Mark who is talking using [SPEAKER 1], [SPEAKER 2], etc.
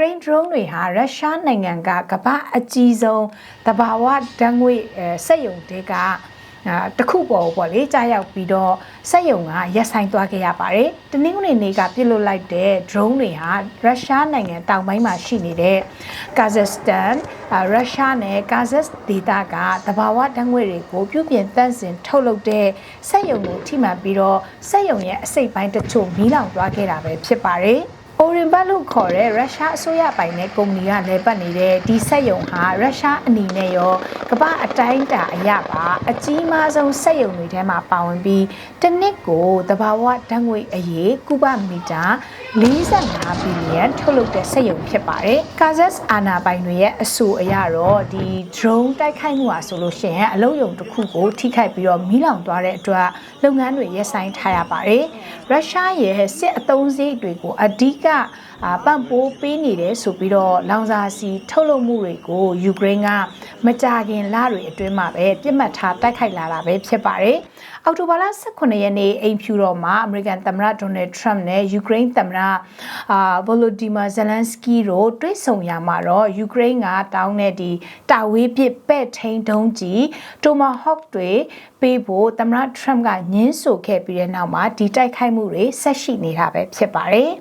[SPEAKER 1] Ukraine drone တွေဟာရုရှားနိုင်ငံကကမ္ဘာအကြီးဆုံးတဘာဝဓာတ်ငွေ့အဲစက်ယုံတွေကအာတစ်ခုပေါ်ပေါ့လေကြားရောက်ပြီးတော့စက်ယုံကရက်ဆိုင်သွားခဲ့ရပါတယ်။တနင်္ဂနွေနေ့ကပြစ်လွတ်လိုက်တဲ့ drone တွေဟာရုရှားနိုင်ငံတောင်ပိုင်းမှာရှိနေတဲ့ Kazakhstan အာရုရှားနဲ့ Kazakh ဒေသကတဘာဝဓာတ်ငွေ့တွေကိုပြုပြင်တန့်စင်ထုတ်လုပ်တဲ့စက်ယုံကိုထိမှန်ပြီးတော့စက်ယုံရဲ့အစိတ်ပိုင်းတချို့မီးလောင်သွားခဲ့တာပဲဖြစ်ပါတယ်။ Orenburg လို့ခေါ်တဲ့ရုရှားအစိုးရပိုင်တဲ့ကုမ္ပဏီကလည်းပတ်နေတဲ့ဒီစက်ယုံဟာရုရှားအနေနဲ့ရောကမ္ဘာအတိုင်းအတာအရပါအကြီးမားဆုံးစက်ယုံတွေထဲမှာပါဝင်ပြီးတစ်နှစ်ကိုတဘာဝဓာတ်ငွေအရေးကုဗမီတာ45ဘီလီယံထုတ်လုပ်တဲ့စက်ယုံဖြစ်ပါတယ်။ Kazakh အာဏာပိုင်တွေရဲ့အဆိုအရတော့ဒီ drone တိုက်ခိုက်မှုဟာဆိုလို့ရှိရင်အလုံးယုံတစ်ခုကိုထိခိုက်ပြီးတော့မီးလောင်သွားတဲ့အတွက်လုပ်ငန်းတွေရပ်ဆိုင်းထားရပါတယ်။ရုရှားရဲ့စစ်အုံစည်းတွေကိုအဓိကအာပံ့ပိုးပေးနေတယ်ဆိုပြီးတော့လောင်စာစီထုတ်လုပ်မှုတွေကိုယူကရိန်းကမကြာခင်လတွေအတွင်းမှာပဲပြစ်မှတ်ထားတိုက်ခိုက်လာတာပဲဖြစ်ပါတယ်။အောက်တိုဘာလ18ရက်နေ့အိမ်ဖြူတော်မှာအမေရိကန်သမ္မတဒေါ်နယ်ထရမ့်နဲ့ယူကရိန်းသမ္မတအာဗိုလိုဒီမာဇလန်စကီတို့တွေ့ဆုံရမှာတော့ယူကရိန်းကတောင်းတဲ့ဒီတာဝေးပစ်ပဲ့ထိန်ဒုံးကြီးတိုမာဟော့တွေပေးဖို့သမ္မတထရမ့်ကညှင်းဆိုခဲ့ပြီးတဲ့နောက်မှာဒီတိုက်ခိုက်မှုတွေဆက်ရှိနေတာပဲဖြစ်ပါတယ်။